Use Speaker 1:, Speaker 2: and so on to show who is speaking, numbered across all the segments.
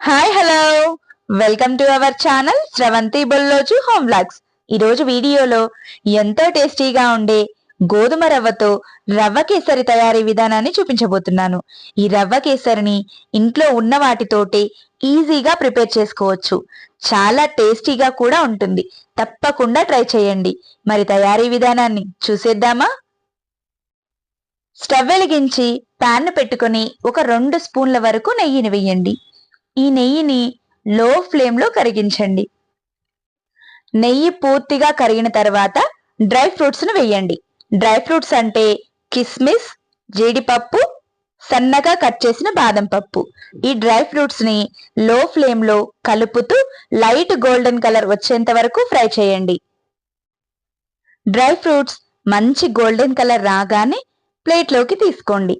Speaker 1: Hi hello welcome to our channel Sravanthi Bolloju home vlogs ఈరోజు వీడియోలో ఎంతో టేస్టీగా ఉండే గోధుమ రవ్వతో రవ్వ కేసరి తయారీ విధానాన్ని చూపించబోతున్నాను. ఈ రవ్వ కేసరిని ఇంట్లో ఉన్న వాటితోటి ఈజీగా ప్రిపేర్ చేసుకోవచ్చు. చాలా టేస్టీగా కూడా ఉంటుంది. తప్పకుండా ట్రై చేయండి. మరి తయారీ విధానాన్ని చూసేద్దామా? స్టవ్ వెలిగించి ప్యాన్ను పెట్టుకొని ఒక రెండు స్పూన్ల వరకు నెయ్యిని వేయండి. ఈ నెయ్యిని లో ఫ్లేమ్లో కరిగించండి. నెయ్యి పూర్తిగా కరిగిన తర్వాత డ్రై ఫ్రూట్స్ను వేయండి. డ్రై ఫ్రూట్స్ అంటే కిస్మిస్ జీడిపప్పు సన్నగా కట్ చేసిన బాదం పప్పు. ఈ డ్రై ఫ్రూట్స్ని లో ఫ్లేమ్లో కలుపుతూ లైట్ గోల్డెన్ కలర్ వచ్చేంత వరకు ఫ్రై చేయండి. డ్రై ఫ్రూట్స్ మంచి గోల్డెన్ కలర్ రాగానే ప్లేట్లోకి తీసుకోండి.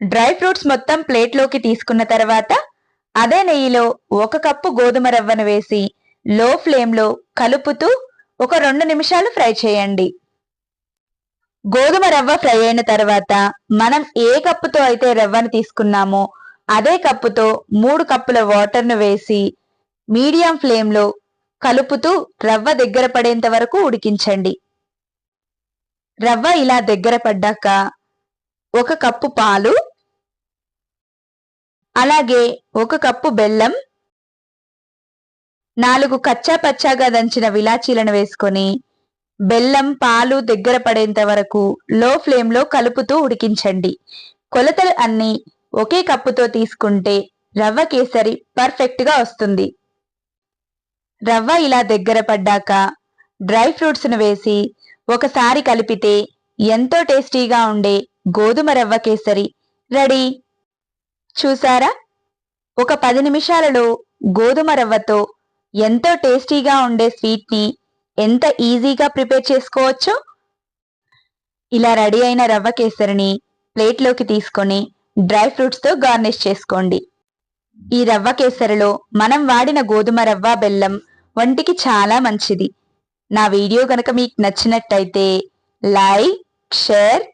Speaker 1: డ్రై ఫ్రూట్స్ మొత్తం ప్లేట్లోకి తీసుకున్న తర్వాత అదే నెయ్యిలో ఒక కప్పు గోధుమ రవ్వను వేసి లో ఫ్లేమ్లో కలుపుతూ ఒక రెండు నిమిషాలు ఫ్రై చేయండి. గోధుమ రవ్వ ఫ్రై అయిన తర్వాత మనం ఏ కప్పుతో అయితే రవ్వను తీసుకున్నామో అదే కప్పుతో మూడు కప్పుల వాటర్ను వేసి మీడియం ఫ్లేమ్లో కలుపుతూ రవ్వ దగ్గర పడేంత వరకు ఉడికించండి. రవ్వ ఇలా దగ్గర పడ్డాక ఒక కప్పు పాలు అలాగే ఒక కప్పు బెల్లం నాలుగు కచ్చా పచ్చాగా దంచిన విలాచీలను వేసుకొని బెల్లం పాలు దగ్గర పడేంత వరకు లో ఫ్లేమ్లో కలుపుతూ ఉడికించండి. కొలతలు అన్ని ఒకే కప్పుతో తీసుకుంటే రవ్వ కేసరి పర్ఫెక్ట్గా వస్తుంది. రవ్వ ఇలా దగ్గర పడ్డాక డ్రై ఫ్రూట్స్ను వేసి ఒకసారి కలిపితే ఎంతో టేస్టీగా ఉండే గోధుమ రవ్వ కేసరి. రెడీ? చూసారా? ఒక పది నిమిషాలలో గోధుమ రవ్వతో ఎంతో టేస్టీగా ఉండే స్వీట్ని ఎంత ఈజీగా ప్రిపేర్ చేసుకోవచ్చో? ఇలా రెడీ అయిన రవ్వ కేసరిని ప్లేట్లోకి తీసుకొని డ్రై ఫ్రూట్స్తో గార్నిష్ చేసుకోండి. ఈ రవ్వ కేసరిలో మనం వాడిన గోధుమ రవ్వ బెల్లం వంటికి చాలా మంచిది. నా వీడియో కనుక మీకు నచ్చినట్టయితే like share